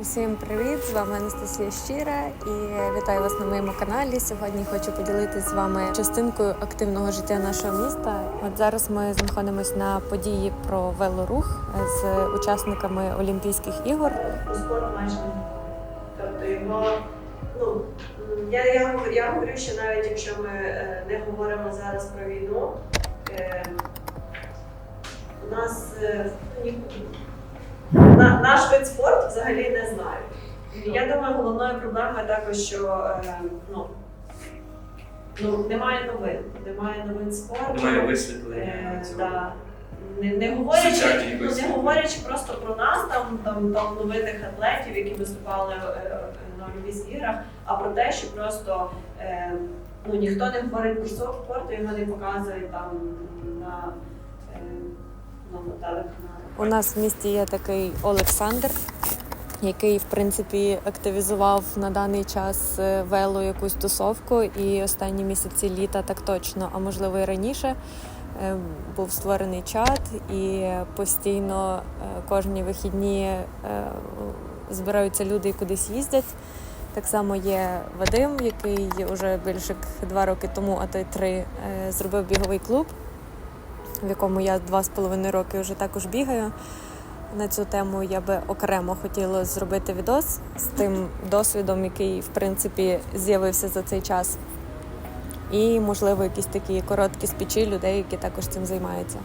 Усім привіт! З вами Анастасія Щира і вітаю вас на моєму каналі. Сьогодні хочу поділитися з вами частинкою активного життя нашого міста. От зараз ми знаходимося на події про велорух з учасниками Олімпійських ігор. тобто його ну я, я, я говорю, що навіть якщо ми е, не говоримо зараз про війну, е, у нас е, на, наш вид спорту взагалі не знають. Я думаю, головною проблемою також, що е, ну, ну, немає новин, немає новин спорту. Немає висвітлення Е, цього. да. Не, не, говорячи, ну, не говорячи просто про нас, там, там талановитих атлетів, які виступали е, на Олімпійських іграх, а про те, що просто е, ну, ніхто не говорить про спорт, його не показують там на, е. У нас в місті є такий Олександр, який в принципі активізував на даний час е, вело якусь тусовку, і останні місяці літа так точно, а можливо і раніше. е, Був створений чат, і постійно е, кожні вихідні збираються люди і кудись їздять. Так само є Вадим, який вже більше два роки тому, а то й три, зробив біговий клуб, в якому я два з половиною роки вже також бігаю. На цю тему я би окремо хотіла зробити відос з тим досвідом, який в принципі з'явився за цей час. І, можливо, якісь такі короткі спічі людей, які також цим займаються.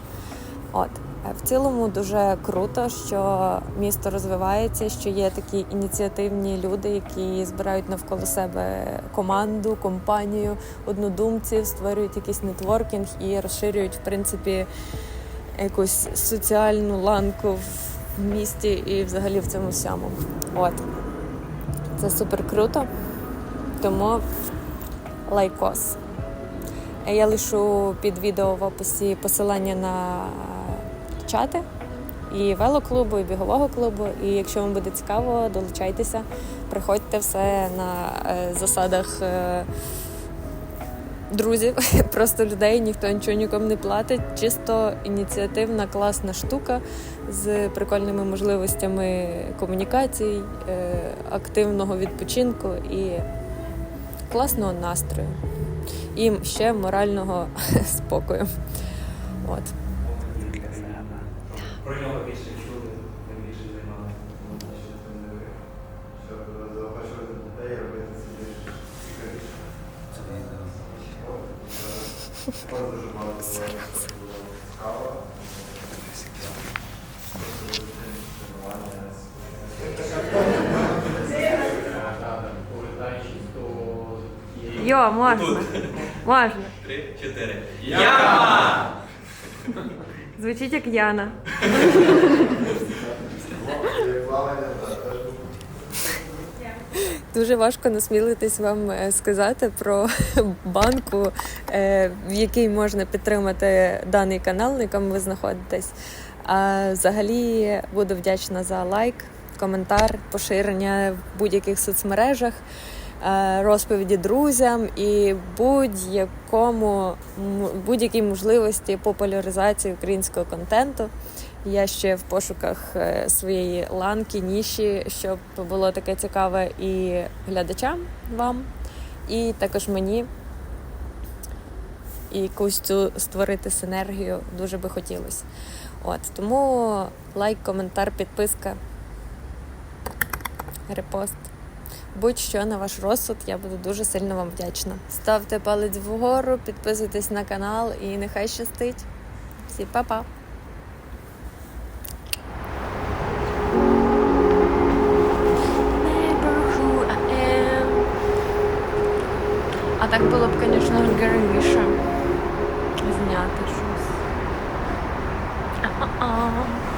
От Е, в цілому дуже круто, що місто розвивається, що є такі ініціативні люди, які збирають навколо себе команду, компанію, однодумців, створюють якийсь нетворкінг і розширюють, в принципі, якусь соціальну ланку в місті і взагалі в цьому всьому. От. Це супер круто. Тому лайкос. Е, Я лишу під відео в описі посилання на чати і велоклубу, і бігового клубу. І якщо вам буде цікаво, долучайтеся, приходьте все на е, засадах. е, Друзів, просто людей, ніхто нічого нікому не платить. Чисто ініціативна, класна штука з прикольними можливостями комунікацій, е, активного відпочинку і класного настрою. І ще морального спокою. От. Про нього більше чули, тим більше займалися. Це не ви. Щоб заохочувати дітей робити це більш цікавіше. Спорт дуже багато було, цікаво. Йо, можна. Можна. Три, чотири. Звучить як Яна. Дуже важко насмілитись вам е, сказати про банку, е, в якій можна підтримати даний канал, на якому ви знаходитесь. А взагалі буду вдячна за лайк, коментар, поширення в будь-яких соцмережах, розповіді друзям і будь-якому будь-якій можливості популяризації українського контенту. Я ще в пошуках е, своєї ланки, ніші, щоб було таке цікаве і глядачам вам, і також мені. І якусь цю створити синергію дуже би хотілося. От тому лайк, коментар, підписка, репост. Будь-що на ваш розсуд, я буду дуже сильно вам вдячна. Ставте палець вгору, підписуйтесь на канал і нехай щастить. Всі па-па! А так було б, звісно, гарніше зняти щось. А-а-а.